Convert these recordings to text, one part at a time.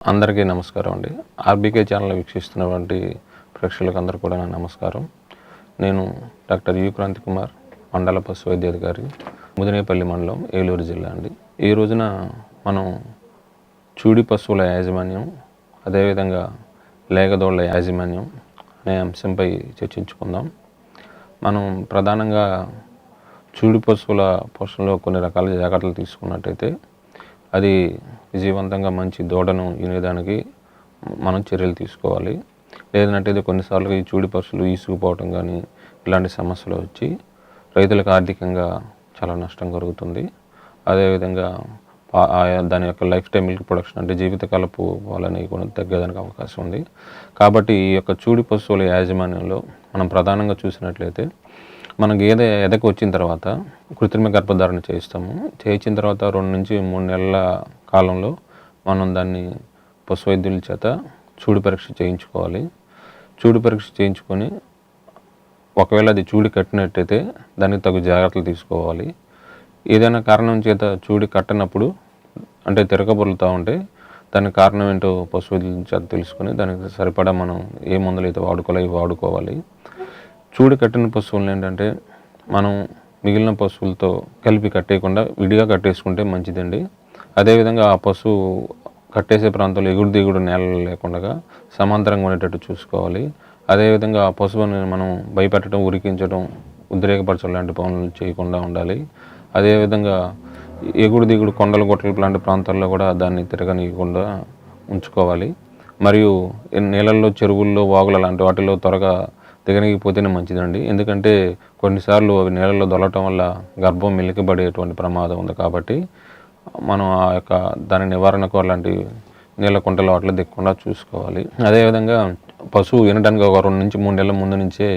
అందరికీ నమస్కారం అండి. ఆర్బీకే ఛానల్ వీక్షిస్తున్నటువంటి ప్రేక్షకులకు అందరూ కూడా నా నమస్కారం. నేను డాక్టర్ యు క్రాంతి కుమార్ మండల పశు వైద్యాధికారి ముదినేపల్లి మండలం ఏలూరు జిల్లా అండి. ఈ రోజున మనం చూడి పశువుల యాజమాన్యం అదేవిధంగా లేగదోళ్ళ యాజమాన్యం అనే అంశంపై చర్చించుకుందాం. మనం ప్రధానంగా చూడి పశువుల పోషణలో కొన్ని రకాల జాగ్రత్తలు తీసుకున్నట్టయితే అది విజయవంతంగా మంచి దూడను వినేదానికి మనం చర్యలు తీసుకోవాలి. లేదంటే కొన్నిసార్లు ఈ చూడి పశువులు ఈసుకుపోవటం కానీ ఇలాంటి సమస్యలు వచ్చి రైతులకు ఆర్థికంగా చాలా నష్టం కలుగుతుంది. అదేవిధంగా దాని యొక్క లైఫ్ టైం మిల్క్ ప్రొడక్షన్ అంటే జీవితకాలపు వాళ్ళని కూడా తగ్గేదానికి అవకాశం ఉంది. కాబట్టి ఈ యొక్క చూడి పశువుల యాజమాన్యంలో మనం ప్రధానంగా చూసినట్లయితే మనం గేదె ఎదకు వచ్చిన తర్వాత కృత్రిమ గర్భధారణ చేయిస్తాము. చేయించిన తర్వాత రెండు నుంచి మూడు నెలల కాలంలో మనం దాన్ని పశు వైద్యుల చేత చూడు పరీక్ష చేయించుకోవాలి. చూడు పరీక్ష చేయించుకొని ఒకవేళ అది చూడి కట్టినట్టయితే దానికి తగు జాగ్రత్తలు తీసుకోవాలి. ఏదైనా కారణం చేత చూడి కట్టనప్పుడు అంటే తిరగబొరులుతూ ఉంటే దానికి కారణం ఏంటో పశు వైద్యుల చేత తెలుసుకొని దానికి సరిపడా మనం ఏ మందులు అయితే వాడుకోవాలో వాడుకోవాలి. చూడు కట్టిన పశువులను ఏంటంటే మనం మిగిలిన పశువులతో కలిపి కట్టేయకుండా విడిగా కట్టేసుకుంటే మంచిదండి. అదేవిధంగా ఆ పశువు కట్టేసే ప్రాంతంలో ఎగుడు దిగుడు నేలలు లేకుండా సమాంతరంగా ఉండేటట్టు చూసుకోవాలి. అదేవిధంగా ఆ పశువుని మనం భయపెట్టడం ఉరికించడం ఉద్రేకపరచడం లాంటి పనులు చేయకుండా ఉండాలి. అదేవిధంగా ఎగుడు దిగుడు కొండలు గొట్టలు లాంటి ప్రాంతాల్లో కూడా దాన్ని తిరగనీయకుండా ఉంచుకోవాలి. మరియు నీళ్ళల్లో చెరువుల్లో వాగుల లాంటి వాటిలో త్వరగా దిగనిగిపోతేనే మంచిదండి. ఎందుకంటే కొన్నిసార్లు అవి నీళ్ళలో దొల్లటం వల్ల గర్భం మెలికబడేటువంటి ప్రమాదం ఉంది కాబట్టి మనం ఆ యొక్క దాని నివారణకు అలాంటి నీళ్ళ కుంటలు వాటిలో దిక్కుండా చూసుకోవాలి. అదేవిధంగా పశువు వినడానికి ఒక రెండు నుంచి మూడు నెలల ముందు నుంచే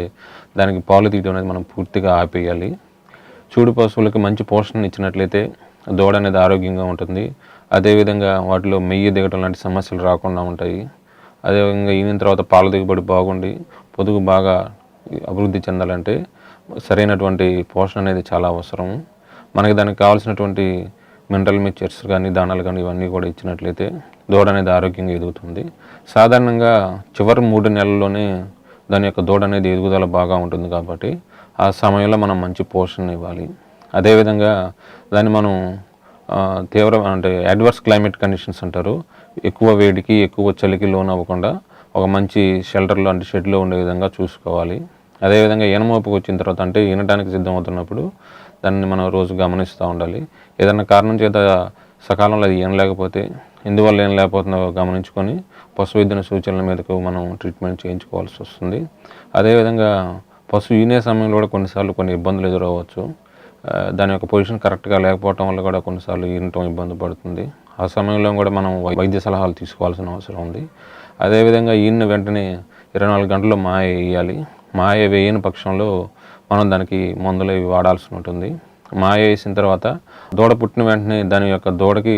దానికి పాలు తీయడం అనేది మనం పూర్తిగా ఆపేయాలి. చూడు పశువులకి మంచి పోషణ ఇచ్చినట్లయితే దూడ అనేది ఆరోగ్యంగా ఉంటుంది. అదేవిధంగా వాటిలో మెయ్యి దిగటం లాంటి సమస్యలు రాకుండా ఉంటాయి. అదేవిధంగా ఈయన తర్వాత పాల దిగుబడి బాగుండి పొదుగు బాగా అభివృద్ధి చెందాలంటే సరైనటువంటి పోషణ అనేది చాలా అవసరం. మనకి దానికి కావాల్సినటువంటి మినరల్ మిక్చర్స్ కానీ దానాలు కానీ ఇవన్నీ కూడా ఇచ్చినట్లయితే దూడ అనేది ఆరోగ్యంగా ఎదుగుతుంది. సాధారణంగా చివరి మూడు నెలల్లోనే దాని యొక్క దూడ అనేది ఎదుగుదల బాగా ఉంటుంది కాబట్టి ఆ సమయంలో మనం మంచి పోషణ ఇవ్వాలి. అదేవిధంగా దాన్ని మనం తీవ్ర అంటే అడ్వర్స్ క్లైమేట్ కండిషన్స్ అంటారు. ఎక్కువ వేడికి ఎక్కువ చలికి లోన్ అవ్వకుండా ఒక మంచి షెల్టర్లో అంటే షెడ్లో ఉండే విధంగా చూసుకోవాలి. అదేవిధంగా ఈనమోపుకు వచ్చిన తర్వాత అంటే ఈనటానికి సిద్ధమవుతున్నప్పుడు దాన్ని మనం రోజు గమనిస్తూ ఉండాలి. ఏదైనా కారణం చేత సకాలంలో అది ఈనలేకపోతే ఎందువల్ల ఏం లేకపోతుందో గమనించుకొని పశు వైద్యుని సూచనల మీదకు మనం ట్రీట్మెంట్ చేయించుకోవాల్సి వస్తుంది. అదేవిధంగా పశువు ఈనే సమయంలో కూడా కొన్నిసార్లు కొన్ని ఇబ్బందులు ఎదురవ్వచ్చు. దాని యొక్క పొజిషన్ కరెక్ట్గా లేకపోవటం వల్ల కూడా కొన్నిసార్లు ఈనటం ఇబ్బంది పడుతుంది. ఆ సమయంలో కూడా మనం వై- వైద్య సలహాలు తీసుకోవాల్సిన అవసరం ఉంది. అదేవిధంగా ఈయన వెంటనే ఇరవై నాలుగు గంటల్లో మాయ వేయాలి. మాయ వేయని పక్షంలో మనం దానికి మందులు వాడాల్సి ఉంటుంది. మాయ వేసిన తర్వాత దూడ పుట్టిన వెంటనే దాని యొక్క దూడకి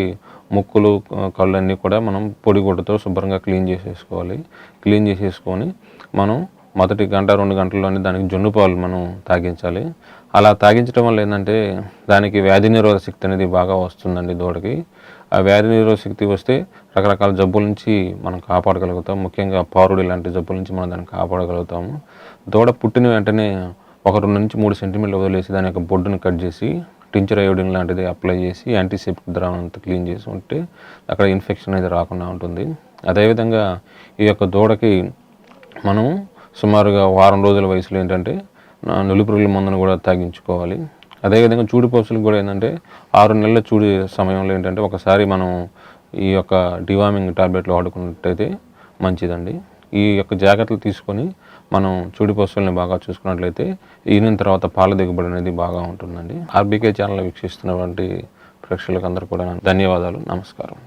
ముక్కులు కళ్ళన్నీ కళ్ళు అన్నీ కూడా మనం పొడిగుడ్డతో శుభ్రంగా క్లీన్ చేసేసుకోవాలి. క్లీన్ చేసేసుకొని మనం మొదటి గంట రెండు గంటల్లోనే దానికి జొన్ను పాలు మనం తాగించాలి. అలా తాగించడం వల్ల ఏంటంటే దానికి వ్యాధి నిరోధక శక్తి అనేది బాగా వస్తుందండి దూడకి. ఆ వ్యాధి నిరోధ శక్తి వస్తే రకరకాల జబ్బుల నుంచి మనం కాపాడగలుగుతాం. ముఖ్యంగా పారుడు లాంటి జబ్బుల నుంచి మనం దాన్ని కాపాడగలుగుతాము. దూడ పుట్టిన వెంటనే ఒక రెండు నుంచి మూడు సెంటీమీటర్లు వదిలేసి దాని యొక్క బొడ్డును కట్ చేసి టించర్ అయోడిన్ లాంటిది అప్లై చేసి యాంటీసెప్టిక్ ద్రావణం అంతా క్లీన్ చేసి ఉంటే అక్కడ ఇన్ఫెక్షన్ అనేది రాకుండా ఉంటుంది. అదేవిధంగా ఈ యొక్క దూడకి మనం సుమారుగా వారం రోజుల వయసులో ఏంటంటే నులిపురుగుల మందును కూడా తాగించుకోవాలి. అదేవిధంగా చూడు పశువులకు కూడా ఏంటంటే ఆరు నెలల చూడు సమయంలో ఏంటంటే ఒకసారి మనం ఈ యొక్క డివామింగ్ టాబ్లెట్లు వాడుకున్నట్టయితే మంచిదండి. ఈ యొక్క జాగ్రత్తలు తీసుకొని మనం చూడి పశువుల్ని బాగా చూసుకున్నట్లయితే ఈయన తర్వాత పాల దిగుబడి అనేది బాగా ఉంటుందండి. ఆర్బీకే ఛానల్ వీక్షిస్తున్నటువంటి ప్రేక్షకులకు అందరూ కూడా ధన్యవాదాలు. నమస్కారం.